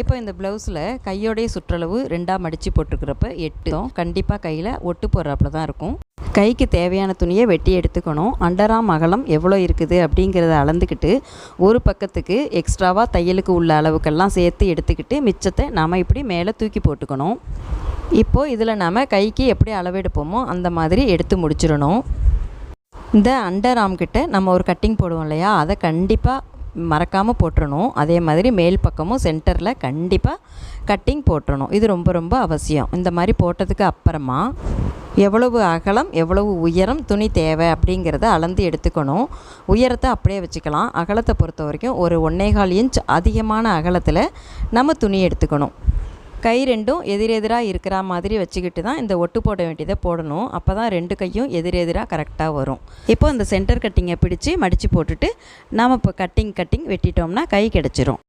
இப்போ இந்த ப்ளவுஸில் கையோடைய சுற்றளவு ரெண்டாக மடித்து போட்டிருக்கிறப்ப எட்டும் கண்டிப்பாக கையில் ஒட்டு போடுறாப்புல தான் இருக்கும். கைக்கு தேவையான துணியை வெட்டி எடுத்துக்கணும். அண்டராம் அகலம் எவ்வளோ இருக்குது அப்படிங்கிறத அளந்துக்கிட்டு ஒரு பக்கத்துக்கு எக்ஸ்ட்ராவாக தையலுக்கு உள்ள அளவுக்கெல்லாம் சேர்த்து எடுத்துக்கிட்டு மிச்சத்தை நாம் இப்படி மேலே தூக்கி போட்டுக்கணும். இப்போது இதில் நாம் கைக்கு எப்படி அளவெடுப்போமோ அந்த மாதிரி எடுத்து முடிச்சிடணும். இந்த அண்டர் ஆம் கிட்ட நம்ம ஒரு கட்டிங் போடுவோம் இல்லையா? அதை கண்டிப்பாக மறக்காமல் போட்டுறணும். அதே மாதிரி மேல் பக்கமும் சென்டரில் கண்டிப்பாக கட்டிங் போட்டுறணும். இது ரொம்ப ரொம்ப அவசியம். இந்த மாதிரி போட்டதுக்கு அப்புறமா எவ்வளவு அகலம் எவ்வளவு உயரம் துணி தேவை அப்படிங்கிறத அளந்து எடுத்துக்கணும். உயரத்தை அப்படியே வச்சுக்கலாம். அகலத்தை பொறுத்த வரைக்கும் ஒரு ஒன்றேகால் இன்ச் அதிகமான அகலத்தில் நம்ம துணி எடுத்துக்கணும். கை ரெண்டும் எதிரெதிராக இருக்கிற மாதிரி வச்சுக்கிட்டு தான் இந்த ஒட்டு போட வேண்டியதை போடணும். அப்போ தான் ரெண்டு கையும் எதிரெதிராக கரெக்டாக வரும். இப்போ இந்த சென்டர் கட்டிங்கை பிடிச்சி மடித்து போட்டுட்டு நாம் இப்போ கட்டிங் கட்டிங் வெட்டிட்டோம்னா கை கிடச்சிரும்.